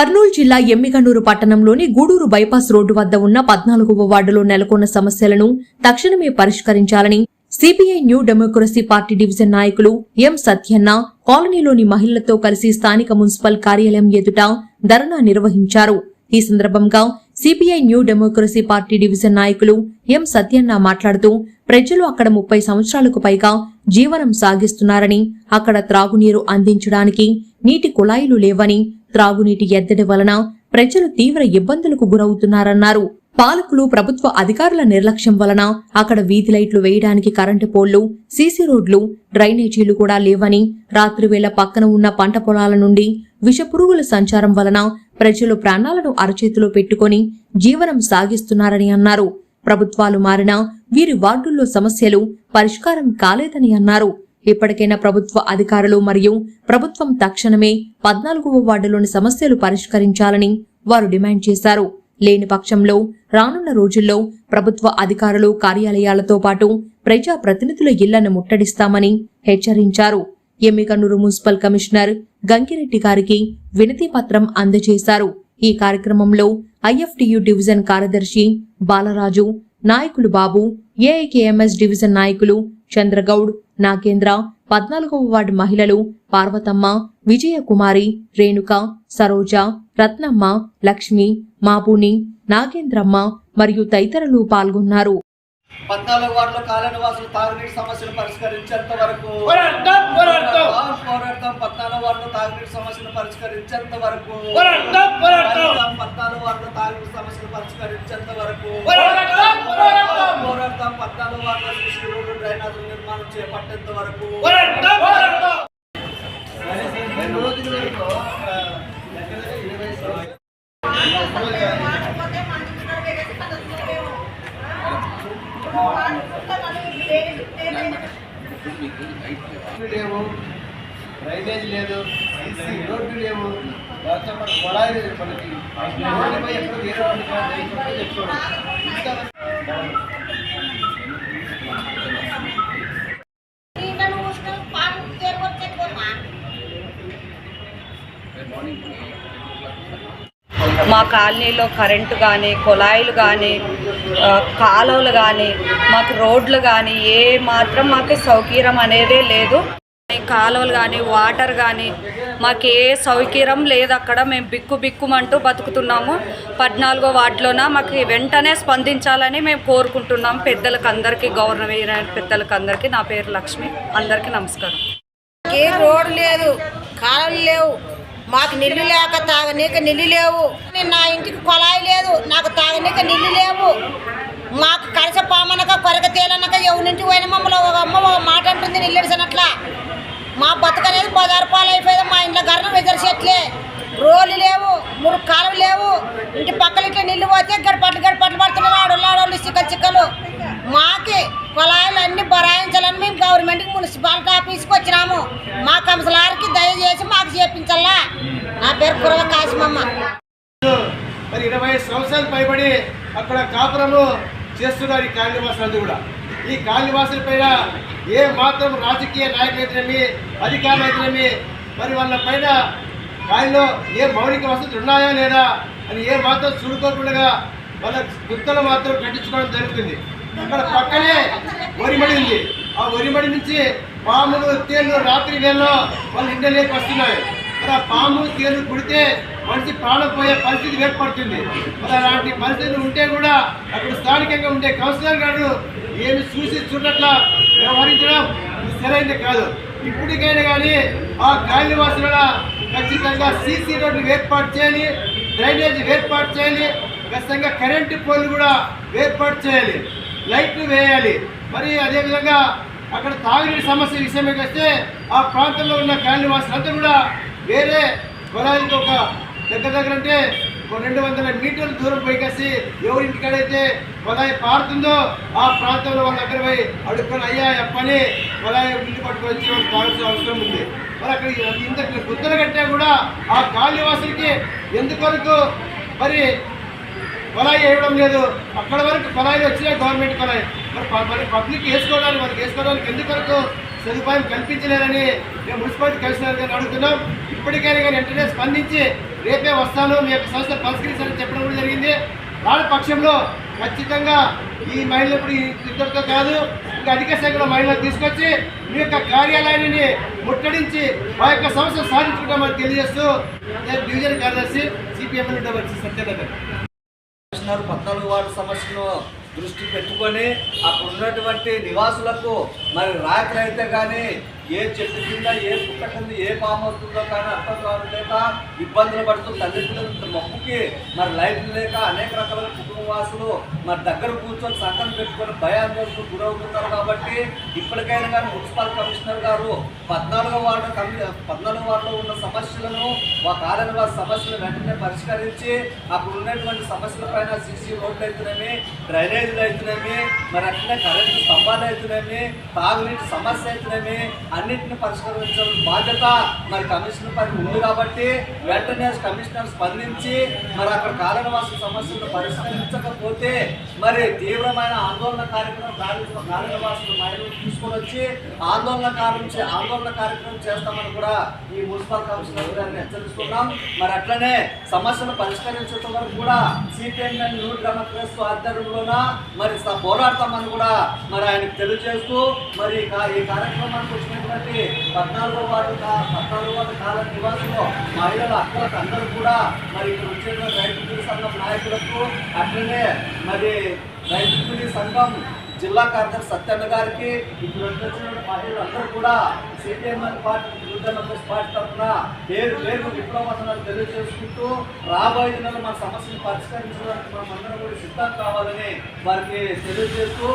కర్నూలు జిల్లా ఎమ్మిగండూరు పట్టణంలోని Gudur bypass road వద్ద ఉన్న పద్నాలుగవ వార్డులో నెలకొన్న సమస్యలను తక్షణమే పరిష్కరించాలని CPI new democracy party division నాయకులు ఎం సత్యన్న కాలనీలోని మహిళలతో కలిసి స్థానిక మున్సిపల్ కార్యాలయం ఎదుట ధర్నా నిర్వహించారు. ఈ సందర్భంగా CPI new democracy party division నాయకులు ఎం సత్యన్న మాట్లాడుతూ ప్రజలు అక్కడ ముప్పై సంవత్సరాలకు పైగా జీవనం సాగిస్తున్నారని అక్కడ త్రాగునీరు అందించడానికి నీటి కుళాయిలు లేవని త్రాగునీటి ఎద్దడి వలన ప్రజలు తీవ్ర ఇబ్బందులకు గురవుతున్నారన్నారు. పాలకులు ప్రభుత్వ అధికారుల నిర్లక్ష్యం వలన అక్కడ వీధి లైట్లు వేయడానికి కరెంటు పోల్లు సీసీ రోడ్లు డ్రైనేజీలు కూడా లేవని రాత్రివేళ పక్కన ఉన్న పంట పొలాల నుండి విషపురుగుల సంచారం వలన ప్రజలు ప్రాణాలను అరచేతిలో పెట్టుకొని జీవనం సాగిస్తున్నారని అన్నారు. ప్రభుత్వాలు మారినా వీరి వార్డుల్లో సమస్యలు పరిష్కారం కాలేదని అన్నారు. ఇప్పటికైనా ప్రభుత్వ అధికారులు మరియు ప్రభుత్వం తక్షణమే పద్నాలుగవ వార్డులోని సమస్యలు పరిష్కరించాలని వారు డిమాండ్ చేశారు. లేని పక్షంలో రానున్న రోజుల్లో ప్రభుత్వ అధికారులు కార్యాలయాలతో పాటు ప్రజా ప్రతినిధుల ఇళ్ళను ముట్టడిస్తామని హెచ్చరించారు. ఎమ్మికన్నూరు మున్సిపల్ కమిషనర్ గంగిరెడ్డి గారికి వినతి పత్రం అందజేశారు. ఈ కార్యక్రమంలో ఐఎఫ్టియు డివిజన్ కార్యదర్శి బాలరాజు నాయకులు బాబు ఏఐకేఎంఎస్ డివిజన్ నాయకులు చంద్రగౌడ్ నాగేంద్ర పద్నాలుగవ వార్డు మహిళలు పార్వతమ్మ విజయకుమారి రేణుక సరోజ రత్నమ్మ లక్ష్మి మాబుని నాగేంద్రమ్మ మరియు తదితరులు పాల్గొన్నారు. పద్నాలుగు వార్డులో కాలనీ వాసులు తాగునీటి సమస్యలు పరిష్కరించేంత వరకు పోరాడతాం, పద్నాలుగు వార్డులో తాగునీటి సమస్యలు పరిష్కరించేంత వరకు. పద్నాలుగు వార్డులో తాగునీటి సమస్యలు పరిష్కరించేంత వరకు. పోరాడతాం, పద్నాలుగు వార్డులో సీసీ రోడ్లు డ్రైనేజీల నిర్మాణం చేపట్టేంత వరకు. పోరాడతాం. డ్రైనేజ్ లేదు సీసీ రోడ్లు లేవు లేకపోతే పాటు కొళాయి లేదు మనకి. ఎక్కడ వేరే వాళ్ళు కాదు, మా కాలనీలో కరెంటు కానీ కుళాయిలు కానీ కాలువలు కానీ మాకు రోడ్లు కానీ ఏ మాత్రం మాకు సౌకర్యం అనేదే లేదు. కాలువలు కానీ వాటర్ కానీ మాకు ఏ సౌకర్యం లేదు అక్కడ. మేము బిక్కు బిక్కుమంటూ బతుకుతున్నాము. పద్నాలుగో వార్డులోన మాకు వెంటనే స్పందించాలని మేము కోరుకుంటున్నాం. పెద్దలకు అందరికీ గవర్నమెంట్ పెద్దలకు అందరికీ నా పేరు లక్ష్మి. అందరికీ నమస్కారం. ఏ రోడ్డు లేదు కాలువలు లేవు. మాకు నిల్లు లేక తాగనీక నీళ్ళు లేవు. నేను నా ఇంటికి కొలాయి లేదు నాకు తాగనీక నీళ్ళు లేవు. మాకు కలస పామనక కొరక తేలనక ఎవరింటికి పోయిన మమ్మల్ని ఒక అమ్మ ఒక మాట అంటుంది నీళ్ళడిసినట్ల మా బతుకనేది బజారు అయిపోయింది. మా ఇంట్లో గర్ణం ఎదురు చెట్లే రోలు లేవు మురుగు కాలువ లేవు. ఇంటి పక్కల ఇట్లా నీళ్ళు పోతే గడపట్లు గడపట్లు పడుతున్నారు ఆడోళ్ళు ఆడోళ్ళు చిక్కలు చిక్కలు. మాకి కుళాయిలు అన్ని బరాయించాలని మేము గవర్నమెంట్కి మున్సిపాలిటీ ఆఫీస్కి వచ్చినాము. మా కంసలారికి దయచేసి మాకు చేపించాలా నా పేరు కురవ కాశమమ్మ. మరి ఇరవై సంవత్సరాలు పైబడి అక్కడ కాపురము చేస్తున్నారు ఈ కాళీవాసులందరూ కూడా. ఈ కాళీవాసుల పైన ఏ మాత్రం రాజకీయ నాయకులైతేనేమి అధికారులైతేనేమి మరి వాళ్ళ పైన కాయలో ఏ మౌలిక వసతులు ఉన్నాయా లేదా అని ఏ మాత్రం చూడుకోకుండా వాళ్ళ గుర్తలు మాత్రం కట్టించుకోవడం జరుగుతుంది. అక్కడ పక్కనే వరిమడి ఉంది. ఆ వరిమడి నుంచి పాములు తేళ్ళు రాత్రి వేళలో వాళ్ళ ఇండలేకి వస్తున్నాయి. మరి ఆ పాము తేలు కుడితే మనిషి ప్రాణం పోయే పరిస్థితి ఏర్పడుతుంది. మరి అలాంటి పరిస్థితులు ఉంటే కూడా అక్కడ స్థానికంగా ఉండే కౌన్సిలర్ గారు ఏమి చూసి చూడట్లా వ్యవహరించడం సరైనది కాదు. ఇప్పటికైనా కానీ ఆ గాలివాసుల ఖచ్చితంగా సీసీ రోడ్లు ఏర్పాటు చేయాలి డ్రైనేజ్ ఏర్పాటు చేయాలి ఖచ్చితంగా కరెంటు పోల్ కూడా ఏర్పాటు చేయాలి లైట్లు వేయాలి. మరి అదేవిధంగా అక్కడ తాగునీటి సమస్య విషయమే వస్తే ఆ ప్రాంతంలో ఉన్న కాలనీవాసులంతా కూడా వేరే పొలానికి ఒక దగ్గర దగ్గర అంటే రెండు వందల మీటర్ల దూరం పైకేసి ఎవరింటికాడైతే పొలాయి పారుతుందో ఆ ప్రాంతంలో వాళ్ళ దగ్గర పోయి అడుక్కొని అయ్యా ఎప్పని పొలాయి నీళ్ళు పట్టుకొని వచ్చి వాళ్ళకి అవసరం ఉంది. మరి అక్కడ ఇంత గుత్తలు కట్టే కూడా ఆ కాళీవాసులకి ఎందుకొరకు మరి కొలాయి వేయడం లేదు? అక్కడ వరకు కొలాయిలు వచ్చినాయి గవర్నమెంట్ కొలాయి. మరి మరి పబ్లిక్ వేసుకోవడానికి మనకి వేసుకోవడానికి ఎందుకొరకు సదుపాయం కల్పించలేదని మేము మున్సిపాలిటీ కమిషనర్ గారిని అడుగుతున్నాం. ఇప్పటికైనా కానీ వెంటనే స్పందించి రేపే వస్తాను మీ యొక్క సంస్థ పరిష్కరించాలని చెప్పడం కూడా జరిగింది. రాని పక్షంలో ఖచ్చితంగా ఈ మహిళలు ఇప్పుడు ఇద్దరితో కాదు ఇంకా అధిక సంఖ్యలో మహిళలు తీసుకొచ్చి మీ యొక్క కార్యాలయాన్ని ముట్టడించి మా యొక్క సమస్య సాధించుకుంటామని తెలియజేస్తూ డివిజన్ కార్యదర్శి సిపిఎం సత్యనగర్ పద్నాలుగు వార్డు సమస్యను దృష్టి పెట్టుకొని అక్కడ ఉన్నటువంటి నివాసులకు మరి రాత్రి అయితే కానీ ఏ చెట్టు కింద ఏ పుట్ట కింద ఏ పాము వస్తుందో కానీ అర్థం కావడం లేక ఇబ్బందులు పడుతూ తల్లిదండ్రులు మొక్కుకి మరి లైట్ లేక అనేక రకాల కుటుంబవాసులు మరి దగ్గర కూర్చొని సంఘం పెట్టుకొని భయాందోళనకు గురవుతున్నారు కాబట్టి ఇప్పటికైనా కానీ మున్సిపల్ కమిషనర్ గారు పద్నాలుగో వార్డు కమి పద్నాలుగో వార్డులో ఉన్న సమస్యలను ఒక వారి సమస్యలు వెంటనే పరిష్కరించి అక్కడ ఉన్నటువంటి సమస్యల పైన సీసీ రోడ్లు అవుతున్నాయి డ్రైనేజీలు అయితేనేమి మరి అట్లనే కరెంటు స్తంభాలు అయితేనేమి తాగునీటి సమస్య అవుతున్నాయి అన్నింటిని పరిష్కరించాల్సిన బాధ్యత మరి కమిషనర్ పని ఉంది కాబట్టి వెంటనే కమిషనర్ స్పందించి మరి అక్కడ కాలనివాస సమస్యలను పరిష్కరించకపోతే మరి తీవ్రమైన ఆందోళన కార్యక్రమం కాలనీ- కాలనివాసులు మహిళలు తీసుకొని వచ్చి ఆందోళన కార్యం ఆందోళన కార్యక్రమం చేస్తామని కూడా ఈ మున్సిపల్ కమిషనర్ గారిని హెచ్చరిస్తున్నాం. మరి అట్లనే సమస్యను పరిష్కరించడం వరకు కూడా సిపిఎం న్యూ డెమోక్రసీ ఆధ్వర్యంలోన మరి స- పోరాడతామని కూడా మరి ఆయనకు తెలియజేస్తూ మరి ఈ ఈ కార్యక్రమానికి వచ్చినటువంటి పద్నాలుగో వార్డు పద్నాలుగో వార్డు కాలం నివాసంలో మహిళల అక్కలకు అందరూ కూడా మరి ఇక్కడ వచ్చేటువంటి రైతు కూలీ సంఘం నాయకులకు అట్లనే మరి రైతు కూలీ సంఘం జిల్లా కార్యదర్శి సత్యన్న గారికి ఇప్పుడు వచ్చిన మహిళలందరూ కూడా CPM party youth members party తరఫున పేరు పేరు విప్లవందనాలు తెలియజేసుకుంటూ రాబోయే దినాల్లో మన సమస్యను పరిష్కరించడానికి మనం అందరం కూడా సిద్ధం కావాలని వారికి తెలియజేస్తూ